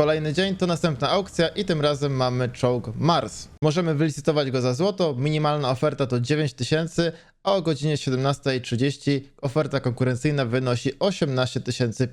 Kolejny dzień to następna aukcja i tym razem mamy czołg Mars. Możemy wylicytować go za złoto, minimalna oferta to 9000, a o godzinie 17.30 oferta konkurencyjna wynosi 18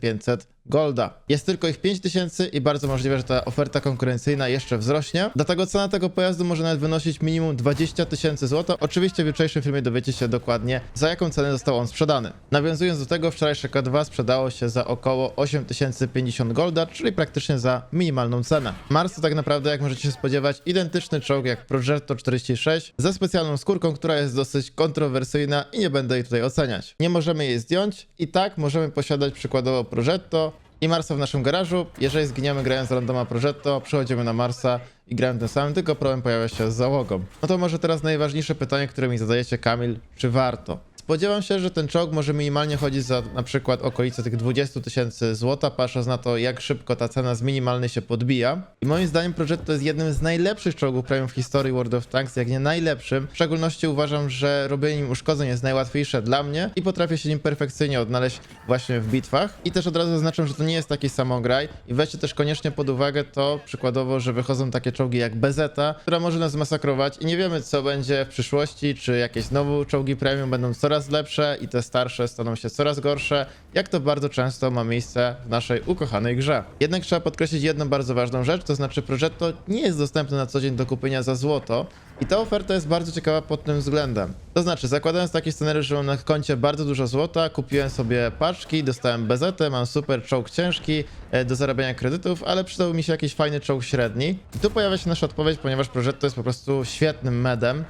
500 golda. Jest tylko ich 5000 i bardzo możliwe, że ta oferta konkurencyjna jeszcze wzrośnie. Dlatego cena tego pojazdu może nawet wynosić minimum 20 tysięcy złota. Oczywiście w jutrzejszym filmie dowiecie się dokładnie, za jaką cenę został on sprzedany. Nawiązując do tego, wczorajsze K2 sprzedało się za około 8050 golda, czyli praktycznie za minimalną cenę. Mars to tak naprawdę, jak możecie się spodziewać, identyczny czołg jak Progetto 46 ze specjalną skórką, która jest dosyć kontrowersyjna i nie będę jej tutaj oceniać. Nie możemy jej zdjąć i tak możemy posiadać przykładowo Progetto i Marsa w naszym garażu. Jeżeli zginiemy grając randoma Progetto, przechodzimy na Marsa i gramy tym samym, tylko problem pojawia się z załogą. No to może teraz najważniejsze pytanie, które mi zadajecie, Kamil, czy warto? Spodziewam się, że ten czołg może minimalnie chodzić za na przykład okolice tych 20 tysięcy złota, patrząc na to, jak szybko ta cena z minimalnej się podbija. I moim zdaniem Progetto jest jednym z najlepszych czołgów premium w historii World of Tanks, jak nie najlepszym. W szczególności uważam, że robienie nim uszkodzeń jest najłatwiejsze dla mnie i potrafię się nim perfekcyjnie odnaleźć właśnie w bitwach. I też od razu zaznaczam, że to nie jest taki samograj i weźcie też koniecznie pod uwagę to przykładowo, że wychodzą takie czołgi jak Bezeta, która może nas masakrować i nie wiemy co będzie w przyszłości, czy jakieś znowu czołgi premium będą coraz lepsze i te starsze staną się coraz gorsze, jak to bardzo często ma miejsce w naszej ukochanej grze. Jednak trzeba podkreślić jedną bardzo ważną rzecz, to znaczy Progetto nie jest dostępne na co dzień do kupienia za złoto i ta oferta jest bardzo ciekawa pod tym względem. To znaczy, zakładając taki scenariusz, że mam na koncie bardzo dużo złota, kupiłem sobie paczki, dostałem BZ, mam super czołg ciężki e, do zarabiania kredytów, ale przydałby mi się jakiś fajny czołg średni. I tu pojawia się nasza odpowiedź, ponieważ Progetto jest po prostu świetnym medem.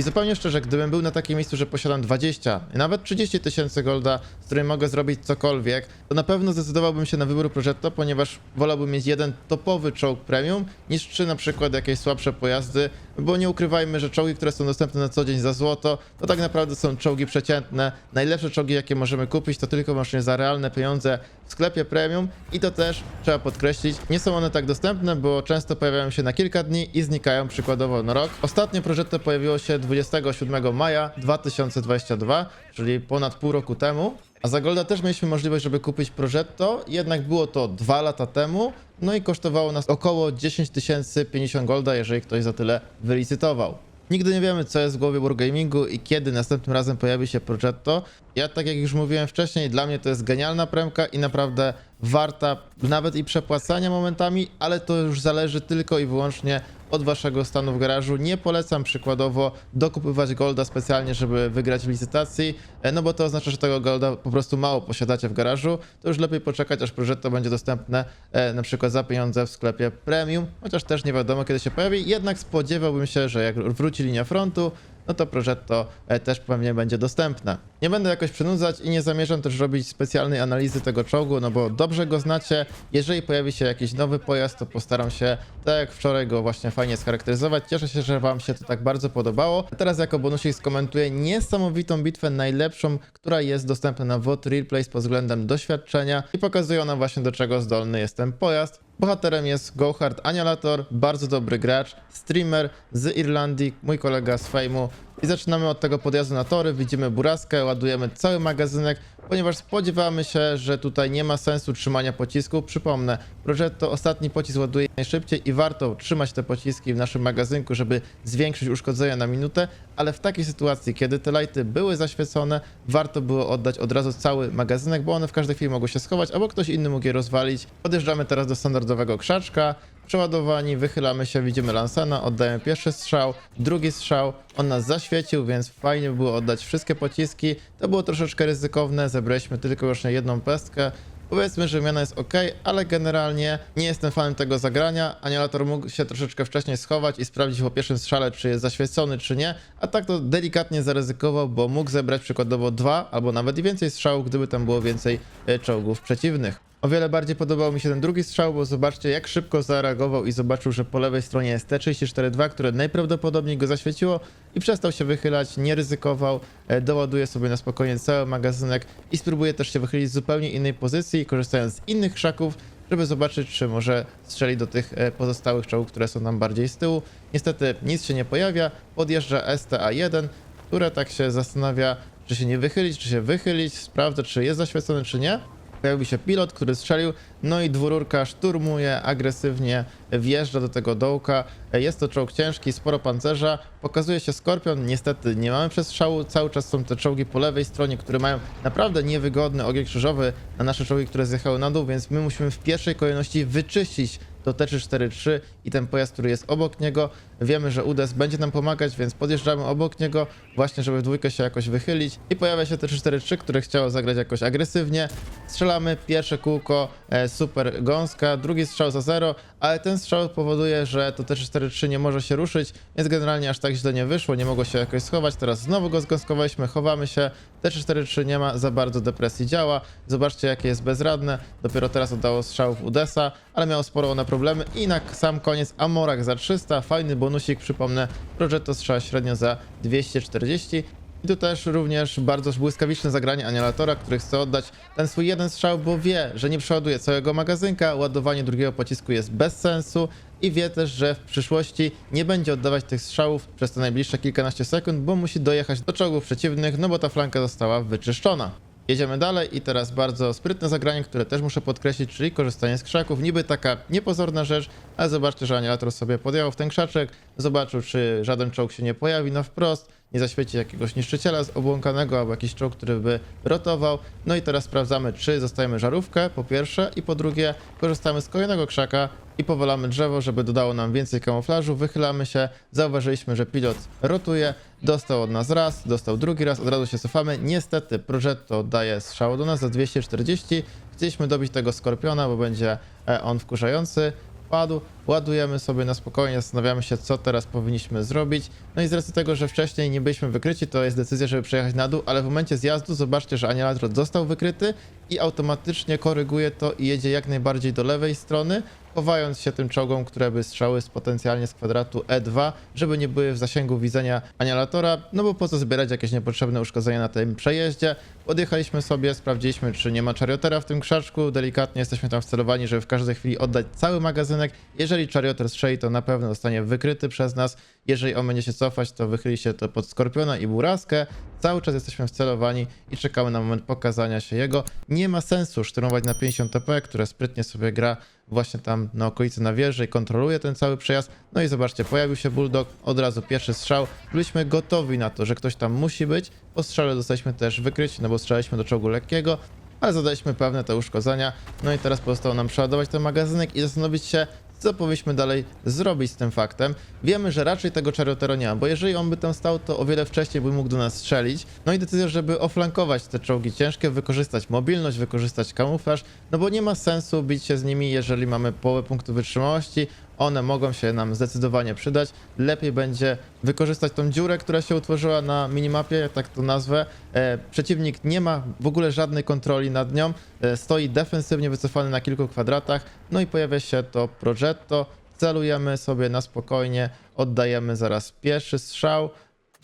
I zupełnie szczerze, gdybym był na takim miejscu, że posiadam 20, nawet 30 tysięcy golda, z którym mogę zrobić cokolwiek, to na pewno zdecydowałbym się na wybór Progetto, ponieważ wolałbym mieć jeden topowy czołg premium, niż trzy na przykład jakieś słabsze pojazdy, bo nie ukrywajmy, że czołgi, które są dostępne na co dzień za złoto, to tak naprawdę są czołgi przeciętne. Najlepsze czołgi, jakie możemy kupić, to tylko i wyłącznie za realne pieniądze w sklepie premium i to też trzeba podkreślić, nie są one tak dostępne, bo często pojawiają się na kilka dni i znikają przykładowo na rok. Ostatnio Progetto pojawiło się 27 maja 2022, czyli ponad pół roku temu. A za Golda też mieliśmy możliwość, żeby kupić Progetto, jednak było to dwa lata temu, no i kosztowało nas około 10 tysięcy 50 Golda, jeżeli ktoś za tyle wylicytował. Nigdy nie wiemy, co jest w głowie Wargamingu i kiedy następnym razem pojawi się Progetto. Ja, tak jak już mówiłem wcześniej, dla mnie to jest genialna premka i naprawdę warta nawet i przepłacania momentami, ale to już zależy tylko i wyłącznie od waszego stanu w garażu. Nie polecam przykładowo dokupywać golda specjalnie, żeby wygrać w licytacji, e, no bo to oznacza, że tego golda po prostu mało posiadacie w garażu. To już lepiej poczekać, aż Progetto będzie dostępne e, na przykład za pieniądze w sklepie premium, chociaż też nie wiadomo kiedy się pojawi. Jednak spodziewałbym się, że jak wróci linia frontu, no to Progetto e, też pewnie będzie dostępne. Nie będę jakoś przynudzać i nie zamierzam też robić specjalnej analizy tego czołgu, no bo dobrze go znacie. Jeżeli pojawi się jakiś nowy pojazd, to postaram się, tak jak wczoraj, go właśnie fajnie scharakteryzować. Cieszę się, że Wam się to tak bardzo podobało. Teraz jako bonusik skomentuję niesamowitą bitwę, najlepszą, która jest dostępna na WOT Real pod względem doświadczenia i pokazuje ona właśnie do czego zdolny jest ten pojazd. Bohaterem jest Gohard Anialator, bardzo dobry gracz, streamer z Irlandii, mój kolega z Fejmu. I zaczynamy od tego podjazdu na tory, widzimy buraskę, ładujemy cały magazynek, ponieważ spodziewamy się, że tutaj nie ma sensu trzymania pocisków. Przypomnę, Progetto ostatni pocisk ładuje najszybciej i warto trzymać te pociski w naszym magazynku, żeby zwiększyć uszkodzenia na minutę, ale w takiej sytuacji, kiedy te lighty były zaświecone, warto było oddać od razu cały magazynek, bo one w każdej chwili mogły się schować, albo ktoś inny mógł je rozwalić. Podjeżdżamy teraz do standardowego krzaczka, przeładowani, wychylamy się, widzimy Lansena, oddajemy pierwszy strzał, drugi strzał, on nas zaświecił, więc fajnie by było oddać wszystkie pociski. To było troszeczkę ryzykowne, zebraliśmy tylko już na jedną pestkę. Powiedzmy, że miana jest ok, ale generalnie nie jestem fanem tego zagrania. Anielator mógł się troszeczkę wcześniej schować i sprawdzić po pierwszym strzale, czy jest zaświecony, czy nie. A tak to delikatnie zaryzykował, bo mógł zebrać przykładowo dwa albo nawet i więcej strzałów, gdyby tam było więcej e, czołgów przeciwnych. O wiele bardziej podobał mi się ten drugi strzał, bo zobaczcie jak szybko zareagował i zobaczył, że po lewej stronie jest T-34-2, które najprawdopodobniej go zaświeciło i przestał się wychylać, nie ryzykował, e, doładuje sobie na spokojnie cały magazynek i spróbuje też się wychylić z zupełnie innej pozycji, korzystając z innych krzaków, żeby zobaczyć, czy może strzeli do tych e, pozostałych czołgów, które są nam bardziej z tyłu. Niestety nic się nie pojawia, podjeżdża STA-1, które tak się zastanawia, czy się nie wychylić, czy się wychylić, sprawdza, czy jest zaświecony, czy nie. Pojawił się pilot, który strzelił, no i dwururka szturmuje, agresywnie wjeżdża do tego dołka. Jest to czołg ciężki, sporo pancerza. Pokazuje się Skorpion, niestety nie mamy przestrzału, cały czas są te czołgi po lewej stronie, które mają naprawdę niewygodny ogień krzyżowy na nasze czołgi, które zjechały na dół, więc my musimy w pierwszej kolejności wyczyścić to T343 i ten pojazd, który jest obok niego. Wiemy, że UDES będzie nam pomagać, więc podjeżdżamy obok niego, właśnie żeby w dwójkę się jakoś wychylić. I pojawia się T343, które chciało zagrać jakoś agresywnie. Strzelamy, pierwsze kółko, e, super gąska, drugi strzał za zero, ale ten strzał powoduje, że to T343 nie może się ruszyć, więc generalnie aż tak źle nie wyszło, nie mogło się jakoś schować. Teraz znowu go zgąskowaliśmy, chowamy się. T343 nie ma za bardzo depresji działa. Zobaczcie, jakie jest bezradne. Dopiero teraz oddało strzał w Udesa, ale miało sporo one problemy. I na sam koniec Amorak za 300, fajny bonusik, przypomnę, Progetto strzała średnio za 240. I tu też również bardzo błyskawiczne zagranie Anielatora, który chce oddać ten swój jeden strzał, bo wie, że nie przeładuje całego magazynka, ładowanie drugiego pocisku jest bez sensu i wie też, że w przyszłości nie będzie oddawać tych strzałów przez te najbliższe kilkanaście sekund, bo musi dojechać do czołgów przeciwnych, no bo ta flanka została wyczyszczona. Jedziemy dalej i teraz bardzo sprytne zagranie, które też muszę podkreślić, czyli korzystanie z krzaków. Niby taka niepozorna rzecz, ale zobaczcie, że Anielator sobie podjechał w ten krzaczek, zobaczył, czy żaden czołg się nie pojawi na wprost, nie zaświeci jakiegoś niszczyciela z obłąkanego albo jakiś czołg, który by rotował. No i teraz sprawdzamy, czy zostajemy żarówkę, po pierwsze, i po drugie, korzystamy z kolejnego krzaka i powalamy drzewo, żeby dodało nam więcej kamuflażu. Wychylamy się, zauważyliśmy, że pilot rotuje, dostał od nas raz, dostał drugi raz, od razu się cofamy. Niestety Progetto daje strzał do nas za 240. Chcieliśmy dobić tego skorpiona, bo będzie e, on wkurzający. Padł, ładujemy sobie na spokojnie, zastanawiamy się, co teraz powinniśmy zrobić. No i z racji tego, że wcześniej nie byliśmy wykryci, to jest decyzja, żeby przejechać na dół, ale w momencie zjazdu zobaczcie, że Anielator został wykryty i automatycznie koryguje to i jedzie jak najbardziej do lewej strony, chowając się tym czołgom, które by strzały z potencjalnie z kwadratu E2, żeby nie były w zasięgu widzenia Anielatora, no bo po co zbierać jakieś niepotrzebne uszkodzenia na tym przejeździe. Podjechaliśmy sobie, sprawdziliśmy, czy nie ma czariotera w tym krzaczku, delikatnie jesteśmy tam wcelowani, żeby w każdej chwili oddać cały magazynek. Jeżeli czarioter strzeli, to na pewno zostanie wykryty przez nas. Jeżeli on będzie się cofać, to wychyli się to pod Skorpiona i Buraskę. Cały czas jesteśmy wcelowani i czekamy na moment pokazania się jego. Nie ma sensu szturmować na 50 TP, które sprytnie sobie gra właśnie tam na okolicy na wieży i kontroluje ten cały przejazd. No i zobaczcie, pojawił się Bulldog, od razu pierwszy strzał. Byliśmy gotowi na to, że ktoś tam musi być. Po strzale dostaliśmy też wykryć, no bo strzelaliśmy do czołgu lekkiego, ale zadaliśmy pewne te uszkodzenia. No i teraz pozostało nam przeładować ten magazynek i zastanowić się, co powinniśmy dalej zrobić z tym faktem. Wiemy, że raczej tego Chariotero nie ma, bo jeżeli on by tam stał, to o wiele wcześniej by mógł do nas strzelić. No i decyzja, żeby oflankować te czołgi ciężkie, wykorzystać mobilność, wykorzystać kamuflaż, no bo nie ma sensu bić się z nimi, jeżeli mamy połowę punktu wytrzymałości. One mogą się nam zdecydowanie przydać. Lepiej będzie wykorzystać tą dziurę, która się utworzyła na minimapie, tak to nazwę. E, przeciwnik nie ma w ogóle żadnej kontroli nad nią. E, stoi defensywnie wycofany na kilku kwadratach. No i pojawia się to Progetto. Celujemy sobie na spokojnie, oddajemy zaraz pierwszy strzał.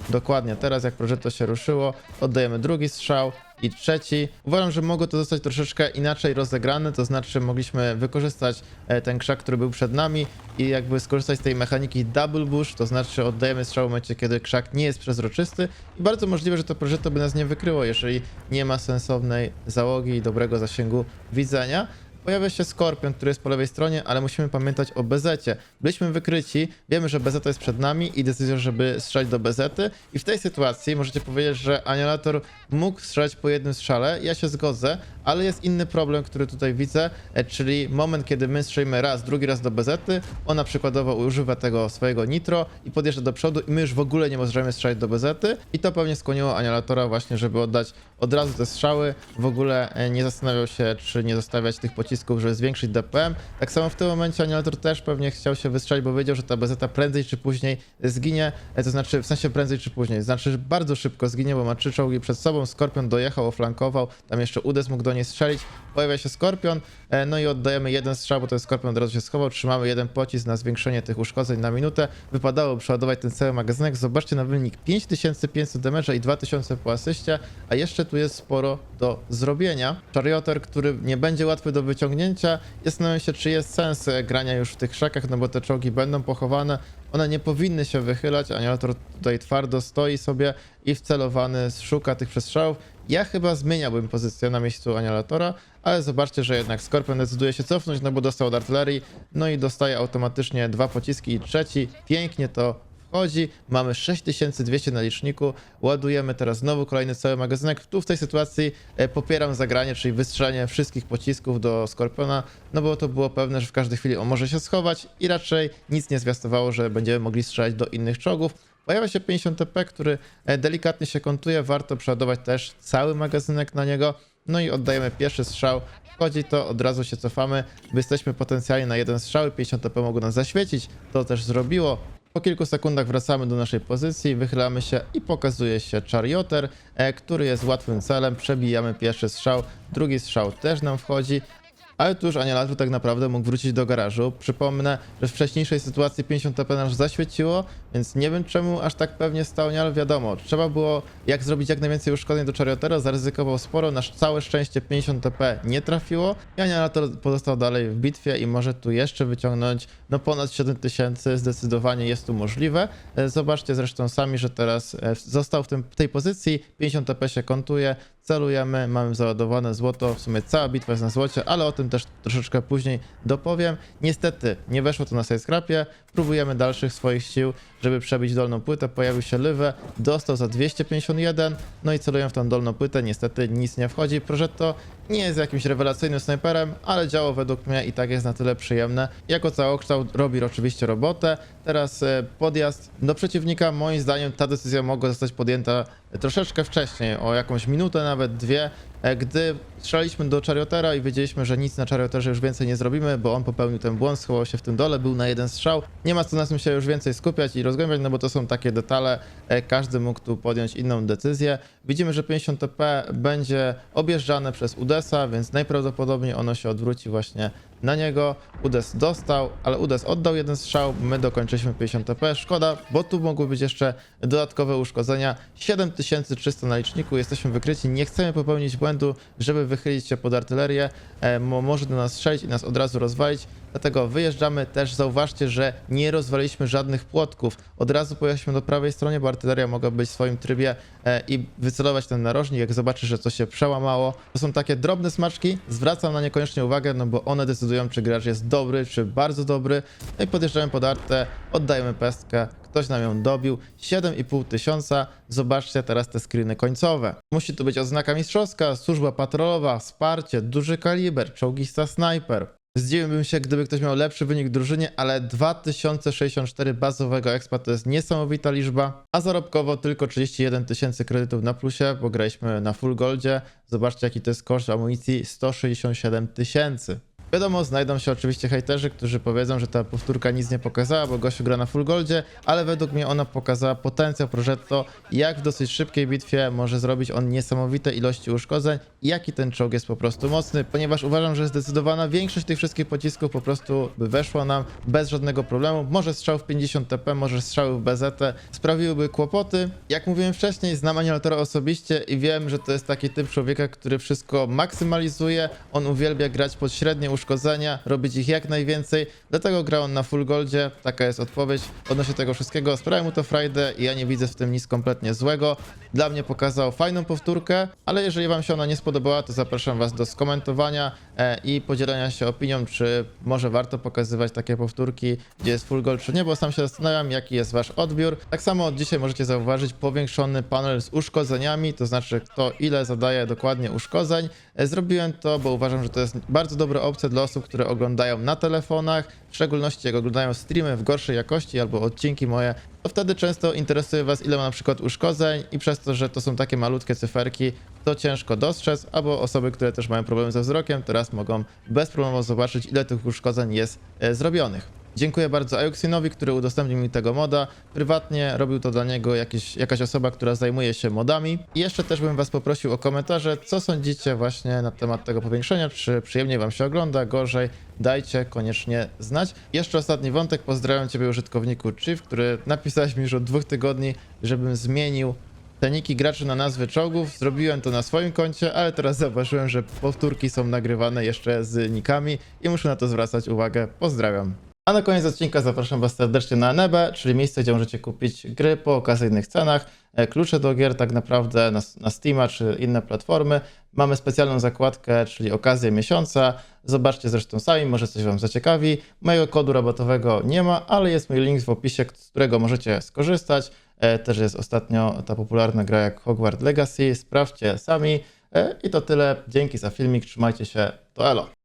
Dokładnie teraz, jak Progetto się ruszyło, oddajemy drugi strzał i trzeci. Uważam, że mogło to zostać troszeczkę inaczej rozegrane, to znaczy mogliśmy wykorzystać e, ten krzak, który był przed nami i jakby skorzystać z tej mechaniki double bush, to znaczy oddajemy strzał w momencie, kiedy krzak nie jest przezroczysty i bardzo możliwe, że to Progetto by nas nie wykryło, jeżeli nie ma sensownej załogi i dobrego zasięgu widzenia. Pojawia się Skorpion, który jest po lewej stronie, ale musimy pamiętać o bezecie. Byliśmy wykryci, wiemy, że bezeta jest przed nami i decyzja, żeby strzelać do bezety. I w tej sytuacji możecie powiedzieć, że Anielator mógł strzelać po jednym strzale. Ja się zgodzę, ale jest inny problem, który tutaj widzę, e, czyli moment, kiedy my strzelimy raz, drugi raz do bezety, ona przykładowo używa tego swojego nitro i podjeżdża do przodu i my już w ogóle nie możemy strzelać do bezety. I to pewnie skłoniło Anielatora właśnie, żeby oddać od razu te strzały. W ogóle e, nie zastanawiał się, czy nie zostawiać tych pocisków, żeby zwiększyć DPM. Tak samo w tym momencie Anielator też pewnie chciał się wystrzelić, bo wiedział, że ta bezeta prędzej czy później zginie. E, To znaczy, w sensie prędzej czy później. Znaczy, że bardzo szybko zginie, bo ma trzy czołgi przed sobą. Skorpion dojechał, oflankował. Tam jeszcze Udes mógł do niej strzelić. Pojawia się Skorpion, e, no i oddajemy jeden strzał, bo ten Skorpion od razu się schował. Trzymamy jeden pocisk na zwiększenie tych uszkodzeń na minutę. Wypadało przeładować ten cały magazynek. Zobaczcie na wynik 5500 damage'a i 2000 po asyście, a jeszcze tu jest sporo do zrobienia. Charioter, który nie będzie łatwy do wyciągnięcia. Zastanawiam się, czy jest sens e, grania już w tych krzakach, no bo te czołgi będą pochowane. One nie powinny się wychylać, Anihilator tutaj twardo stoi sobie i wcelowany szuka tych przestrzałów. Ja chyba zmieniałbym pozycję na miejscu Anihilatora, ale zobaczcie, że jednak Skorpion decyduje się cofnąć, no bo dostał od artylerii, no i dostaje automatycznie dwa pociski i trzeci. Pięknie to wchodzi, mamy 6200 na liczniku, ładujemy teraz znowu kolejny cały magazynek. Tu w tej sytuacji e, popieram zagranie, czyli wystrzelenie wszystkich pocisków do Skorpiona, no bo to było pewne, że w każdej chwili on może się schować i raczej nic nie zwiastowało, że będziemy mogli strzelać do innych czołgów. Pojawia się 50 TP, który e, delikatnie się kontuje, warto przeładować też cały magazynek na niego, no i oddajemy pierwszy strzał. Wchodzi to, od razu się cofamy, bo jesteśmy potencjalnie na jeden strzał i 50 TP mogło nas zaświecić, to też zrobiło. Po kilku sekundach wracamy do naszej pozycji, wychylamy się i pokazuje się Charioter, e, który jest łatwym celem. Przebijamy pierwszy strzał, drugi strzał też nam wchodzi. Ale tu już Anielator tak naprawdę mógł wrócić do garażu. Przypomnę, że w wcześniejszej sytuacji 50 TP nas zaświeciło, więc nie wiem czemu aż tak pewnie stał, nie, ale wiadomo, trzeba było jak zrobić jak najwięcej uszkodzeń do Chariotera, zaryzykował sporo, na całe szczęście 50 TP nie trafiło. I Anielator pozostał dalej w bitwie i może tu jeszcze wyciągnąć no ponad 7000, zdecydowanie jest tu możliwe. E, Zobaczcie zresztą sami, że teraz e, został w tym, tej pozycji, 50 TP się kontuje, celujemy, mamy załadowane złoto, w sumie cała bitwa jest na złocie, ale o tym też troszeczkę później dopowiem. Niestety nie weszło to na scrapie, próbujemy dalszych swoich sił, żeby przebić dolną płytę, pojawił się Lywę, dostał za 251, no i celuję w tą dolną płytę, niestety nic nie wchodzi. Progetto nie jest jakimś rewelacyjnym snajperem, ale działo według mnie i tak jest na tyle przyjemne. Jako całokształt robi oczywiście robotę. Teraz e, podjazd do przeciwnika, moim zdaniem ta decyzja mogła zostać podjęta troszeczkę wcześniej, o jakąś minutę, nawet dwie, gdy strzelaliśmy do Chariotera i wiedzieliśmy, że nic na Charioterze już więcej nie zrobimy, bo on popełnił ten błąd, schował się w tym dole, był na jeden strzał. Nie ma co na tym się już więcej skupiać i rozgłębiać, no bo to są takie detale, e, każdy mógł tu podjąć inną decyzję. Widzimy, że 50 TP będzie objeżdżane przez Udesa, więc najprawdopodobniej ono się odwróci właśnie na niego. Udes dostał, ale Udes oddał jeden strzał, my dokończyliśmy 50 TP. Szkoda, bo tu mogły być jeszcze dodatkowe uszkodzenia. 7300 na liczniku, jesteśmy wykryci, nie chcemy popełnić błędu, żeby wychylić się pod artylerię, e, mo- może do nas strzelić i nas od razu rozwalić. Dlatego wyjeżdżamy też, zauważcie, że nie rozwaliliśmy żadnych płotków. Od razu pojechaliśmy do prawej strony, bo artyleria mogła być w swoim trybie e, i wycelować ten narożnik, jak zobaczy, że coś się przełamało. To są takie drobne smaczki, zwracam na nie koniecznie uwagę, no bo one decydują, czy gracz jest dobry, czy bardzo dobry. No i podjeżdżamy pod artę, oddajemy pestkę, ktoś nam ją dobił, 7,5 tysiąca. Zobaczcie teraz te screeny końcowe. Musi tu być oznaka mistrzowska, służba patrolowa, wsparcie, duży kaliber, czołgista snajper. Zdziwiłbym się, gdyby ktoś miał lepszy wynik w drużynie, ale 2064 bazowego expa to jest niesamowita liczba, a zarobkowo tylko 31 tysięcy kredytów na plusie, bo graliśmy na full goldzie. Zobaczcie jaki to jest koszt amunicji, 167 tysięcy. Wiadomo, znajdą się oczywiście hejterzy, którzy powiedzą, że ta powtórka nic nie pokazała, bo gościu gra na full goldzie, ale według mnie ona pokazała potencjał Progetto, jak w dosyć szybkiej bitwie może zrobić on niesamowite ilości uszkodzeń i jaki ten czołg jest po prostu mocny, ponieważ uważam, że zdecydowana większość tych wszystkich pocisków po prostu by weszła nam bez żadnego problemu. Może strzał w 50 TP, może strzały w BZT sprawiłyby kłopoty. Jak mówiłem wcześniej, znam Anihilatora osobiście i wiem, że to jest taki typ człowieka, który wszystko maksymalizuje. On uwielbia grać pod średnie uszkodzenia, robić ich jak najwięcej, dlatego gra on na full goldzie. Taka jest odpowiedź odnośnie tego wszystkiego. Sprawia mu to frajdę i ja nie widzę w tym nic kompletnie złego. Dla mnie pokazał fajną powtórkę, ale jeżeli wam się ona nie spodobała, to zapraszam was do skomentowania i podzielenia się opinią, czy może warto pokazywać takie powtórki, gdzie jest full gold, czy nie, bo sam się zastanawiam, jaki jest wasz odbiór. Tak samo od dzisiaj możecie zauważyć powiększony panel z uszkodzeniami, to znaczy kto ile zadaje dokładnie uszkodzeń. E, Zrobiłem to, bo uważam, że to jest bardzo dobra opcja dla osób, które oglądają na telefonach, w szczególności jak oglądają streamy w gorszej jakości albo odcinki moje, to wtedy często interesuje Was, ile ma na przykład uszkodzeń i przez to, że to są takie malutkie cyferki, to ciężko dostrzec, albo osoby, które też mają problemy ze wzrokiem, teraz mogą bezproblemowo zobaczyć, ile tych uszkodzeń jest e, zrobionych. Dziękuję bardzo Euxinowi, który udostępnił mi tego moda. Prywatnie robił to dla niego jakiś, jakaś osoba, która zajmuje się modami. I jeszcze też bym was poprosił o komentarze, co sądzicie właśnie na temat tego powiększenia, czy przyjemnie wam się ogląda, gorzej. Dajcie koniecznie znać. Jeszcze ostatni wątek, pozdrawiam ciebie użytkowniku Chief, który napisałeś mi już od dwóch tygodni, żebym zmienił te niki graczy na nazwy czołgów. Zrobiłem to na swoim koncie, ale teraz zauważyłem, że powtórki są nagrywane jeszcze z nikami i muszę na to zwracać uwagę. Pozdrawiam. A na koniec odcinka zapraszam Was serdecznie na Nebe, czyli miejsce, gdzie możecie kupić gry po okazyjnych cenach, e, klucze do gier tak naprawdę na, na Steama czy inne platformy. Mamy specjalną zakładkę, czyli okazję miesiąca. Zobaczcie zresztą sami, może coś Wam zaciekawi. Mojego kodu rabatowego nie ma, ale jest mój link w opisie, z którego możecie skorzystać. E, Też jest ostatnio ta popularna gra jak Hogwarts Legacy. Sprawdźcie sami. E, I to tyle. Dzięki za filmik. Trzymajcie się. To elo.